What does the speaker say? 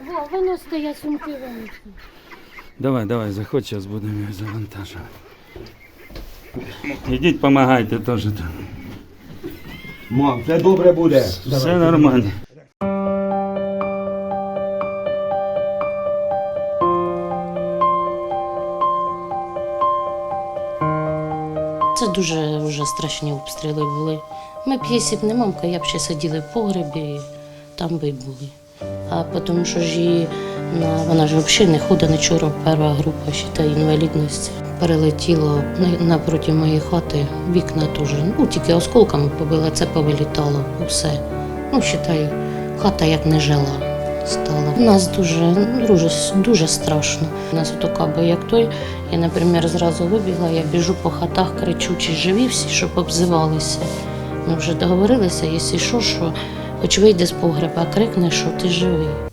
Во, виносите, я сумки винесу. Давай, давай, заходь, зараз будемо їх завантажувати. Ідіть, допомагайте теж там. Мам, все добре буде. Все нормально. Це дуже вже страшні обстріли були. Ми б, якщо б не мамка, я б ще сиділи в погребі, і там би й були. А тому що ж її, вона ж взагалі не ходить нічого, перша група вважає, інвалідності. Перелетіло напроти моєї хати, вікна теж. Ну, тільки осколками побила, це повилітало, все. Ну, вважаю, хата як не жила стала. У нас дуже, дуже, дуже страшно. У нас ото як той. Я, наприклад, зразу вибігла, я біжу по хатах, кричу, чи живі всі, щоб обзивалися. Ми вже договорилися, якщо що, що хоч вийде з погреба, крикне, що ти живий.